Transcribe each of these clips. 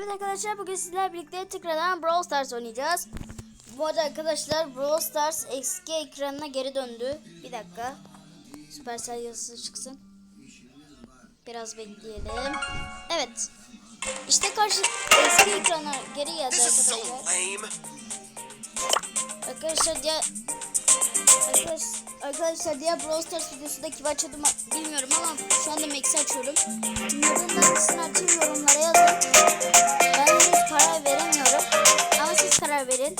Evet arkadaşlar bugün sizlerle birlikte tekrardan Brawl Stars oynayacağız. Bu arada arkadaşlar Brawl Stars eski ekranına geri döndü. Bir dakika. Supercell yazısı çıksın. Biraz bekleyelim. Evet. İşte karşı eski ekrana geri geldi arkadaşlar. Arkadaşlar diğer Arkadaş, arkadaşlar diğer Brawl Stars videosunda kim açıyordum bilmiyorum ama şu anda Max'i açıyorum. Bunların hangisini açayım yorumlara yazın. Ben henüz karar veremiyorum. Ama siz karar verin.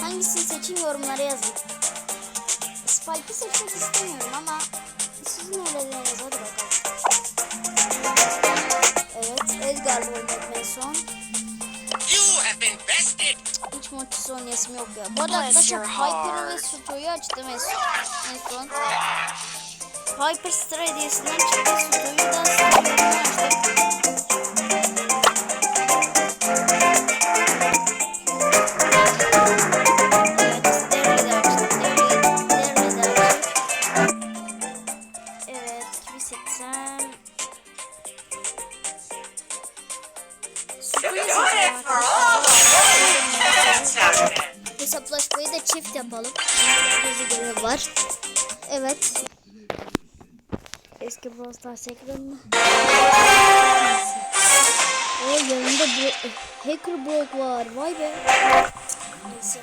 Hangisini seçeyim yorumlara yazın. Spike'ı seçmek istemiyorum ama sizin önerileriniz hadi bakalım. Evet Edgar'la oynadım en son. You have. Hiç Mortis oynayasım yok ya. Bu arada arkadaşlar Piper'ı ve. Suto'yu açtım en son. En son. Piper Star hediyesinden çıktı. Suto'yu da açtım. Yapalım. Hızlı görev var. Evet. Eski Brawl Stars ekranına. O yanında bro Hacker Brock var. Vay be. Neyse.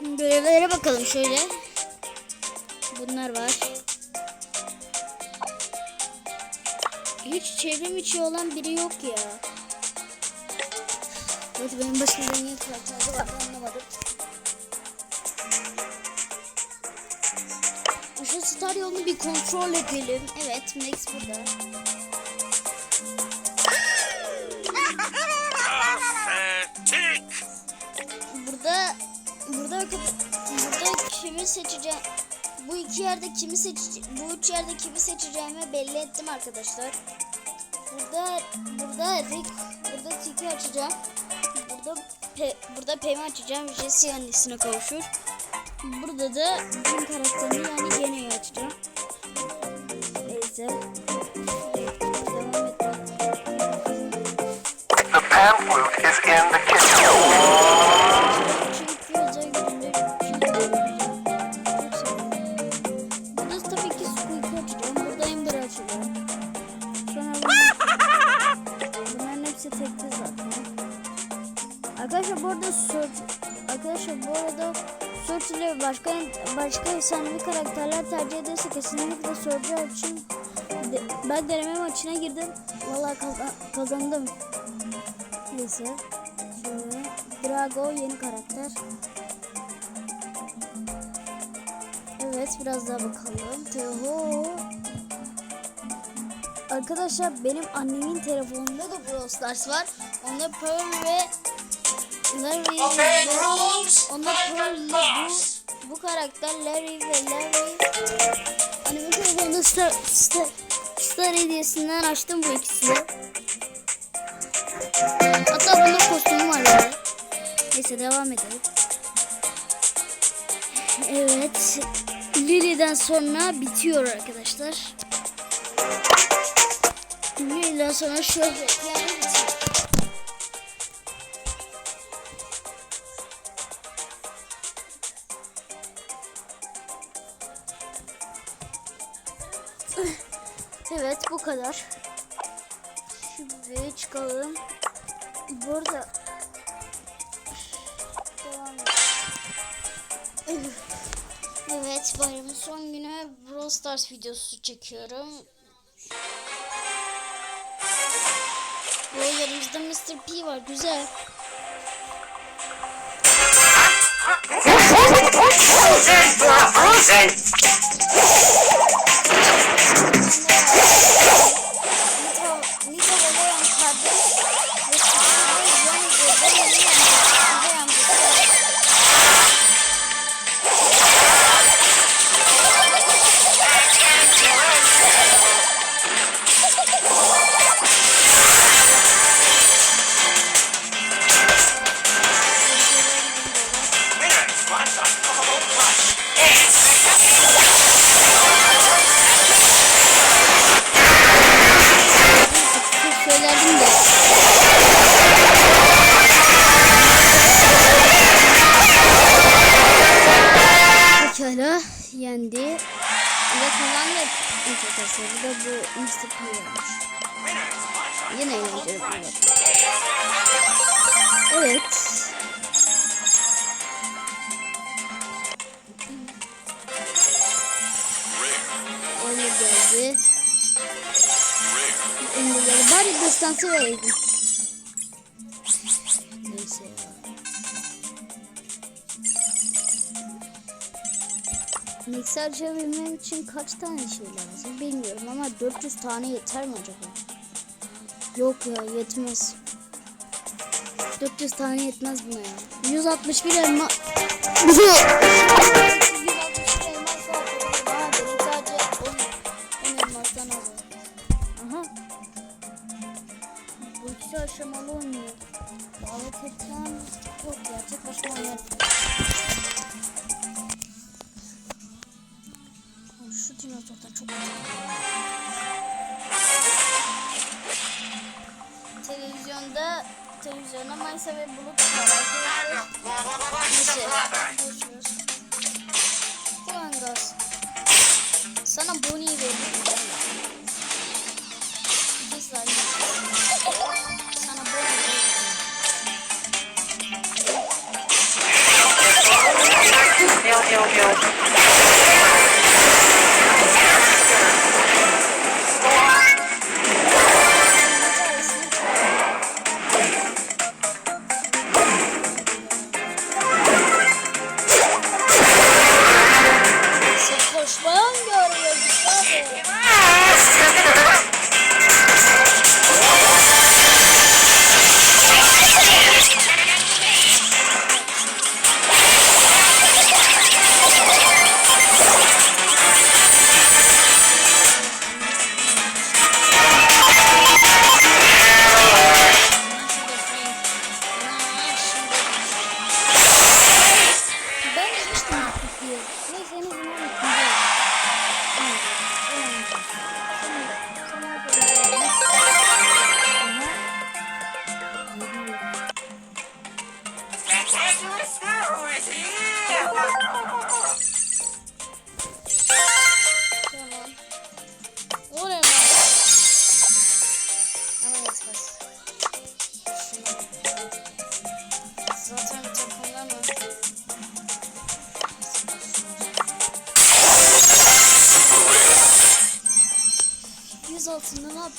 Görevlere bakalım şöyle. Bunlar var. Hiç çevrim içi olan biri yok ya. Evet benim başımda niye karakterci var anlamadım. Şu star yolunu bir kontrol edelim. Evet Max burada. Burada burada burada kimi seçeceğim? Bu iki yerde kimi seçeceğim? Bu üç yerde kimi seçeceğimi belli ettim arkadaşlar. Burada burada Rick burada Tiki açacağım. Burada pe, burada Pam'i açacağım. Jesse annesine kavuşur. Burada da Jim karakterini yani Jenny'i açacağım. Neyse. The pan is in the kitchen. Sonra. Bunların hepsi tekte zaten. Arkadaşlar bu arada Search... Arkadaşlar bu arada Search ile başka başka efsanevi karakterler tercih ederse kesinlikle Search'ı açın. De- ben deneme maçına girdim. Vallahi kazan- kazandım. Neyse. Şöyle. Drago yeni karakter. Evet biraz daha bakalım. Teho. Arkadaşlar benim annemin telefonunda da Brawl Stars var. Onda Pearl ve Larry Onda Pearl ile bu, bu karakter Larry ve Larry Annemin telefonunda Star, Star, Star hediyesinden açtım bu ikisini. Hatta bunda kostümü var ya. Neyse devam edelim. Evet. Lily'den sonra bitiyor arkadaşlar. Lila sana şöhret geldi. evet bu kadar. Şimdi çıkalım. Burada Evet bayramın son günü Brawl Stars videosu çekiyorum. Bu yanımızda Mr. P var güzel. Nita, ilk arkadaşlar da bu Mr. P olmuş. Winners wants a Yine eğlenceli maç. Evet. Oyuna geldi. Engelleri bari destansı vereydim. Mikser çevirmem için kaç tane şey lazım bilmiyorum ama 400 tane yeter mi acaba? Yok ya yetmez. 400 tane yetmez buna ya. 161 elma. 161 elmas var. Aa, benim sadece 10 10 elmastan alıyor. Aha. Bu ikisi aşamalı Televizyonda televizyonda Maysa ve Bulut var. Ulan gaz. Sana Bonnie'yi veririm. İki saniye. Sana Bonnie'yi veririm. Koşmayan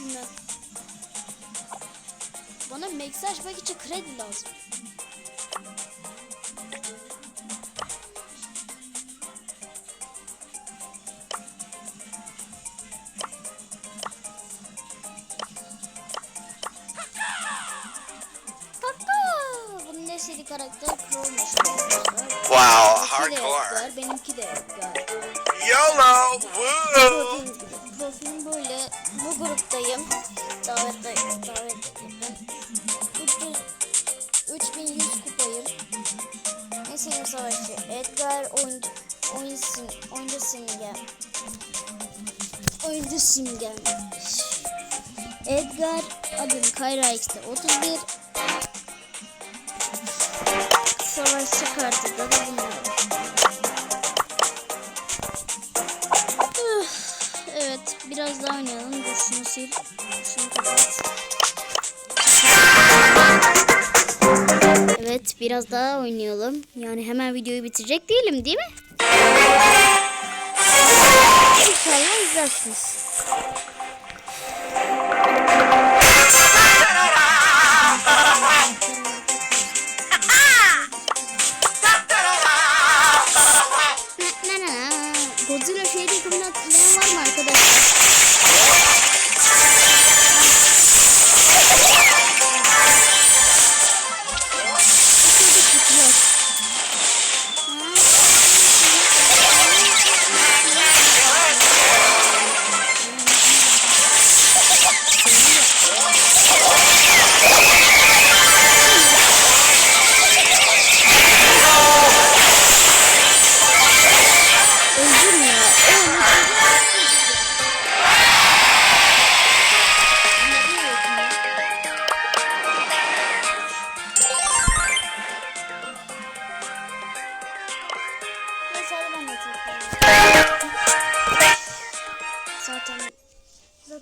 ben? Bana Max'i açmak için kredi lazım. Karakter Crow'muş. Wow, hardcore. Edgar, benimki de Edgar. YOLO, Davet davet edildim. 300 3100 kupayım. En sevdiğim savaşçı Edgar oyuncu oyun sim, oyuncu simge. Oyuncu simge. Edgar adım Kayra X'te 31 Savaşçı kartı da bunlar. Üf, Evet, bir sil. Şunu kapat. Biraz daha oynayalım. Yani hemen videoyu bitirecek değilim değil mi? İnşallah izlersiniz.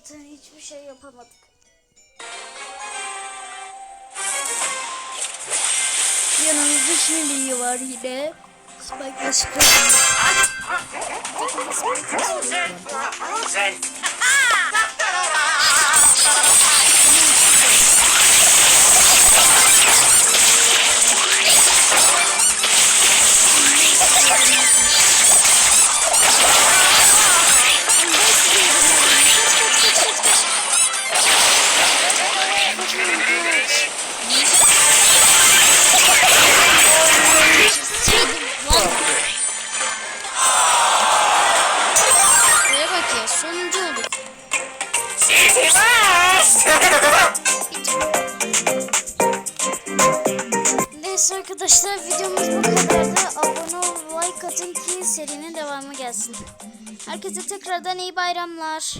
Zaten hiçbir şey yapamadık. Yanımızda şimdi var yine. Spike'la çıkalım. Frozen. Buraya Herkese tekrardan iyi bayramlar.